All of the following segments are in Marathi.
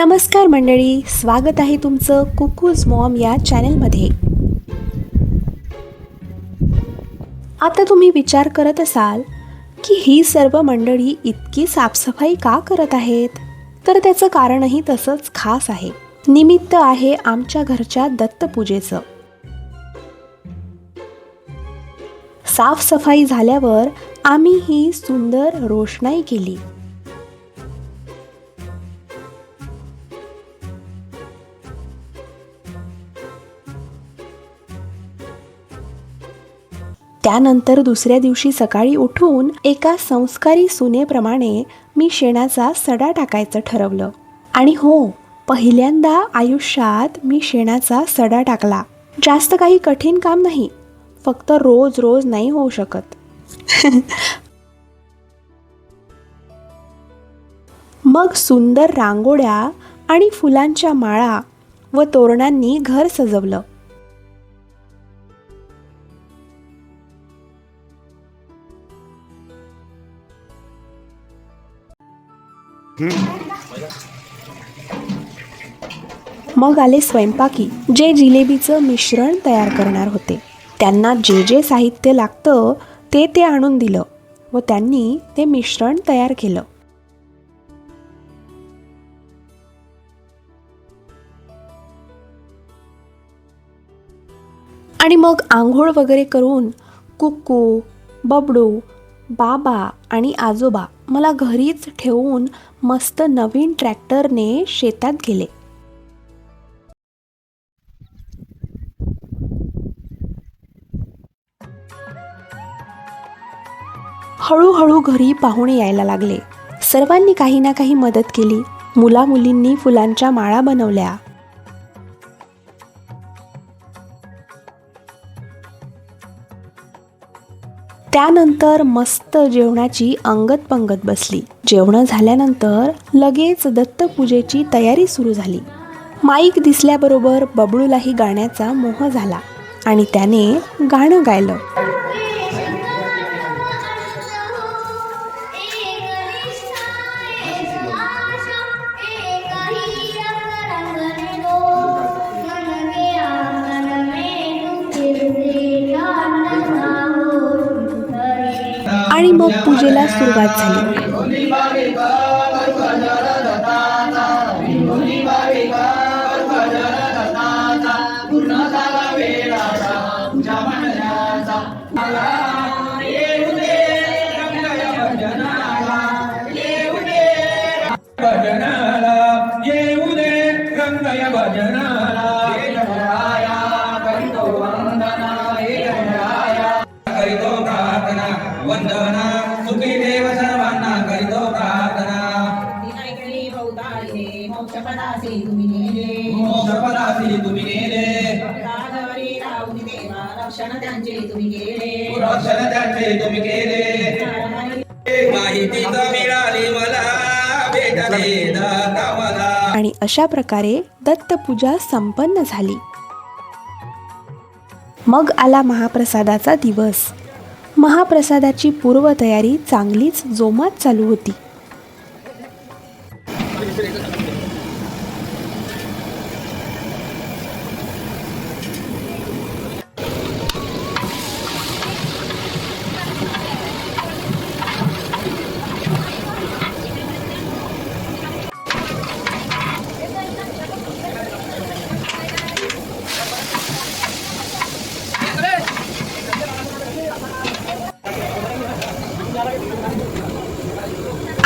नमस्कार मंडळी स्वागत आहे तुमचं कुकूज मॉम या चॅनलमध्ये. आता तुम्ही विचार करत असाल की ही सर्व मंडळी इतकी साफसफाई का करत आहेत? तर त्याचं कारणही तसंच खास आहे. निमित्त आहे आमच्या घरच्या दत्तपूजेचं साफसफाई झाल्यावर आम्ही ही सुंदर रोषणाई केली. त्यानंतर दुसऱ्या दिवशी सकाळी उठून एका संस्कारी सुनेप्रमाणे मी शेणाचा सडा टाकायचं ठरवलं. आणि हो पहिल्यांदा आयुष्यात मी शेणाचा सडा टाकला. जास्त काही कठीण काम नाही फक्त रोज रोज नाही होऊ शकत. मग सुंदर रांगोळ्या आणि फुलांच्या माळा व तोरणांनी घर सजवलं. मग आले स्वयंपाकी. जे जिलेबीचं मिश्रण तयार करणार होते. त्यांना जे जे साहित्य लागतं ते ते आणून दिलं व त्यांनी ते मिश्रण तयार केलं. आणि मग आंघोळ वगैरे करून कुक्कू बबडू बाबा आणि आजोबा मला घरीच ठेवून मस्त नवीन ट्रॅक्टरने शेतात गेले. हळूहळू घरी पाहुणे यायला लागले. सर्वांनी काही ना काही मदत केली. मुलामुलींनी फुलांच्या माळा बनवल्या. त्यानंतर मस्त जेवणाची अंगत पंगत बसली. जेवण झाल्यानंतर लगेच दत्तपूजेची तयारी सुरू झाली. माईक दिसल्याबरोबर बबळूलाही गाण्याचा मोह झाला आणि त्याने गाणं गायलं. आणि मग पूजेला सुरुवात झाली. भजनाला येऊ दे रंगय भजनाला. देवा रक्षण त्यांचे तुम्ही केले रक्षण त्यांचे तुम्ही केले माहितीच मिळाली मला. भेटले दाता मला. आणि अशा प्रकारे दत्तपूजा संपन्न झाली. मग आला महाप्रसादाचा दिवस. महाप्रसादाची पूर्वतयारी चांगलीच जोमात चालू होती.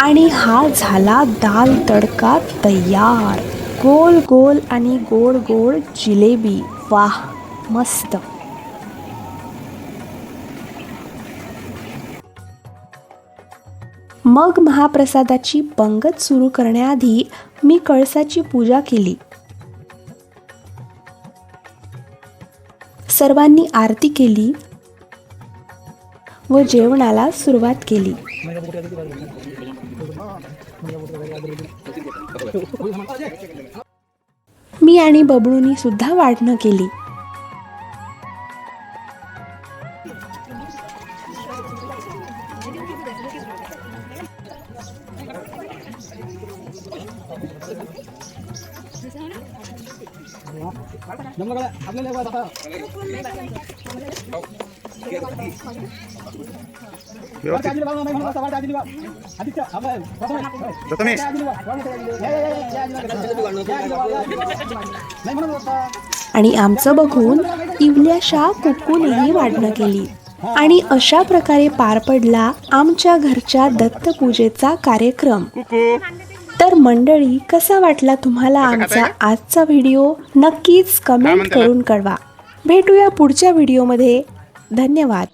आणि हा झाला दाल तडका तयार. गोल गोल आणि गोड गोड जिलेबी. वाह मस्त. मग महाप्रसादाची पंगत सुरू करण्याआधी मी कळसाची पूजा केली. सर्वांनी आरती केली व जेवणाला सुरुवात केली. मी आणि बबळूनी सुद्धा वाढणं केली. आणि आमचं बघून इवल्याशा कुक्कूनेही वाढणं केली. आणि अशा प्रकारे पार पडला आमच्या घरच्या दत्तपूजेचा कार्यक्रम. तर मंडळी कसा वाटला तुम्हाला आमचा आजचा व्हिडिओ? नक्कीच कमेंट करून कळवा. भेटूया पुढच्या व्हिडिओमध्ये. धन्यवाद.